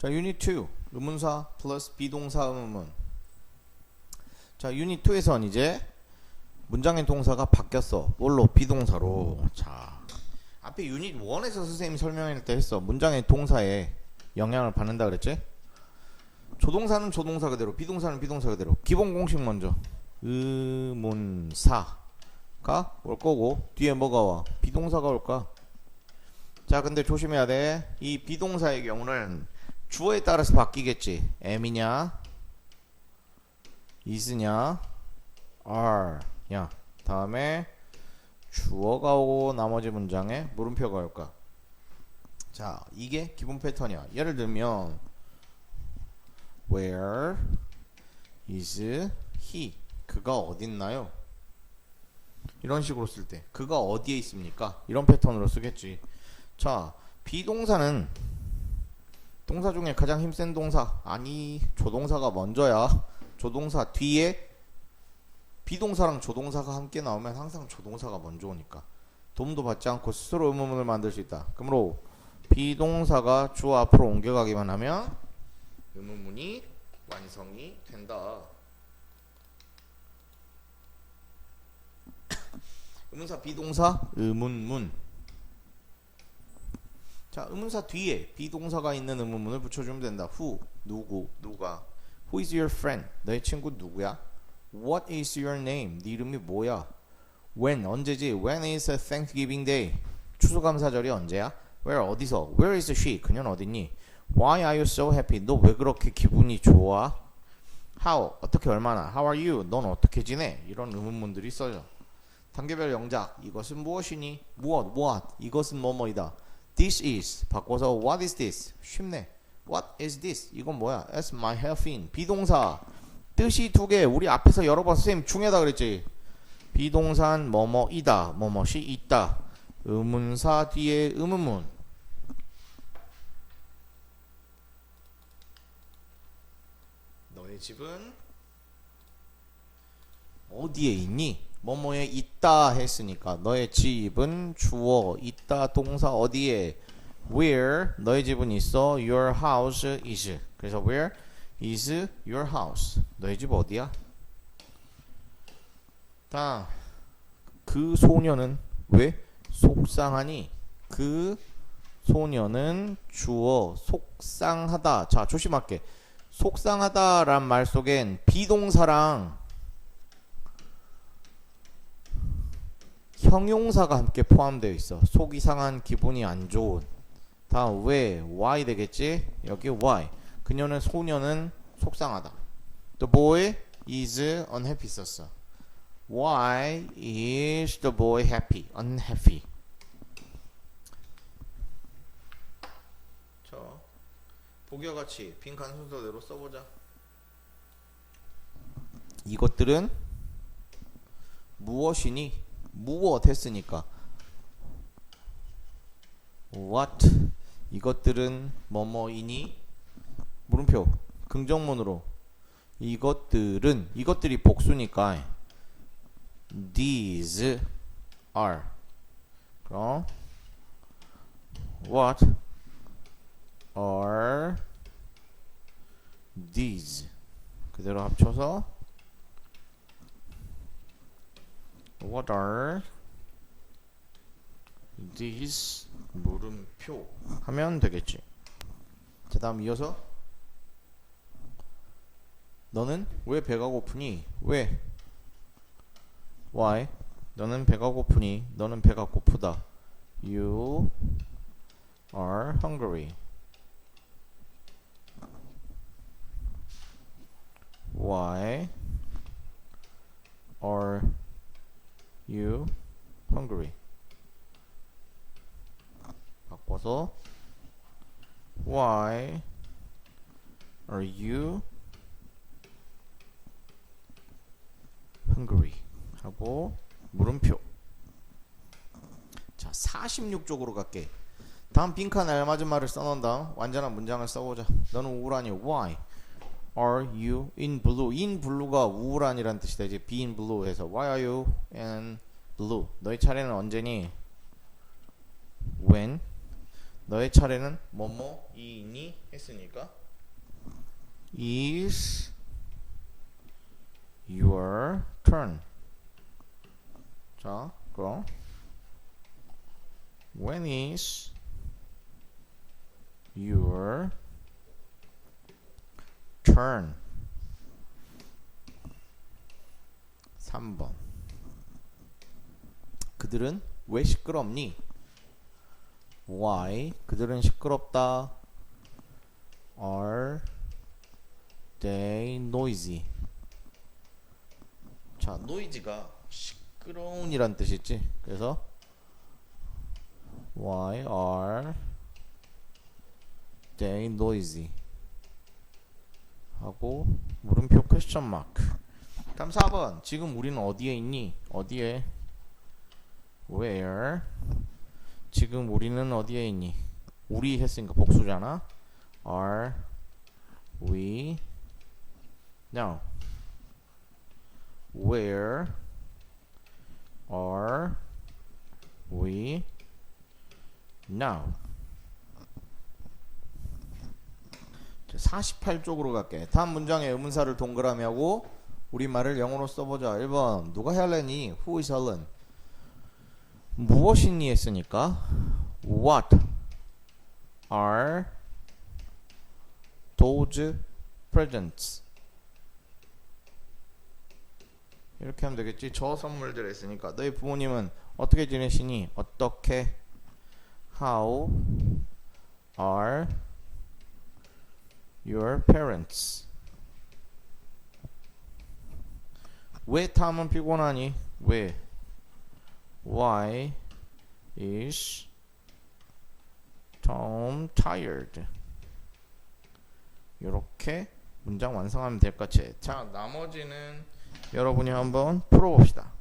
자, 유닛 2. 의문사 플러스 비동사 의문문. 자, 유닛 2에선 이제 문장의 동사가 바뀌었어. 뭘로? 비동사로. 자, 앞에 유닛 1에서 선생님이 설명할 때 했어. 문장의 동사에 영향을 받는다 그랬지? 조동사는 조동사 그대로, 비동사는 비동사 그대로. 기본 공식 먼저. 의문사가 올 거고 뒤에 뭐가 와? 비동사가 올까? 자, 근데 조심해야 돼. 이 비동사의 경우는 주어에 따라서 바뀌겠지. am이냐, is냐, are냐. 다음에 주어가 오고 나머지 문장에 물음표가 올까. 자, 이게 기본 패턴이야. 예를 들면 where is he? 그가 어디 있나요? 이런 식으로 쓸 때 그가 어디에 있습니까? 이런 패턴으로 쓰겠지. 자, 비동사는 동사 중에 가장 힘센 동사 아니 조동사가 먼저야. 조동사 뒤에 비동사랑 조동사가 함께 나오면 항상 조동사가 먼저 오니까 도움도 받지 않고 스스로 의문문을 만들 수 있다. 그러므로 비동사가 주어 앞으로 옮겨가기만 하면 의문문이 완성이 된다. 의문사 비동사 의문문 자 의문사 뒤에 비동사가 있는 의문문을 붙여주면 된다. Who 누구 누가. Who is your friend? 너의 친구 누구야? What is your name? 네 이름이 뭐야? When 언제지? When is Thanksgiving Day? 추수감사절이 언제야? Where 어디서? Where is she? 그녀는 어딨니? Why are you so happy? 너 왜 그렇게 기분이 좋아? How 어떻게 얼마나? How are you? 넌 어떻게 지내? 이런 의문문들이 써져 단계별 영작. 이것은 무엇이니? 무엇? 무엇 이것은 뭐뭐이다 this is 바꿔서 what is this? 쉽네. What is this? 이건 뭐야? As my helping 비동사. 뜻이 두 개. 우리 앞에서 여러 번 선생님 중요하다 그랬지? 비동산 뭐뭐이다. 뭐뭐이 있다. 의문사 뒤에 의문문. 너의 집은 어디에 있니? 뭐뭐에 있다 했으니까 너의 집은 주어 있다 동사 어디에? Where 너의 집은 있어? Your house is. 그래서 where is your house? 너의 집 어디야? 다 그 소녀는 왜 속상하니? 그 소녀는 주어 속상하다. 자 조심할게. 속상하다란 말 속엔 비동사랑 형용사가 함께 포함되어 있어. 속이 상한 기분이 안 좋은. 다음 왜 why 되겠지? 여기 why. 그녀는 소녀는 속상하다. The boy is unhappy 썼어. Why is the boy happy? Unhappy. 자, 보기와 같이 빈칸 순서대로 써보자. 이것들은 무엇이니? 무엇 했으니까? What? 이것들은 뭐뭐이니? 물음표. 긍정문으로. 이것들은 이것들이 복수니까 these are. 그럼 what are these? 그대로 합쳐서 What are these 물음표 하면 되겠지. 자 다음 이어서 너는 왜 배가 고프니? 왜? Why? 너는 배가 고프니? 너는 배가 고프다. You are hungry. Why are you hungry? 바꿔서 Why are you hungry? 하고 물음표. 자, 46쪽으로 갈게. 다음 빈칸에 알맞은 말을 써놓은 다음 완전한 문장을 써보자. 너는 우울하니? Why are you in blue? in blue가 우울한이란 뜻이 되지. be in blue 해서 Why are you in blue? 너희 차례는 언제니? When 너의 차례는 뭐뭐이니 했으니까 is your turn. 자, 그럼 when is your turn? 3번. 그들은 왜 시끄럽니? Why? 그들은 시끄럽다. Are they noisy? 자, noisy가 시끄러운이란 뜻이지. 그래서 Why are they noisy? 하고 물음표 퀘스천 마크. 다음 4번. 지금 우리는 어디에 있니? 어디에? Where? 지금 우리는 어디에 있니? 우리 했으니까 복수잖아. Are we now? Where are we now? 48쪽으로 갈게. 다음 문장에 의문사를 동그라미 하고 우리말을 영어로 써보자. 1번 누가 헬렌이? Who is Helen? 무엇이니 했으니까 What are those presents? 이렇게 하면 되겠지. 저 선물들 했으니까 너희 부모님은 어떻게 지내시니? 어떻게? How are your parents? 왜 탐은 피곤하니? 왜? Why is Tom tired? 이렇게 문장 완성하면 될 것 같아. 자, 나머지는 여러분이 한번 풀어봅시다.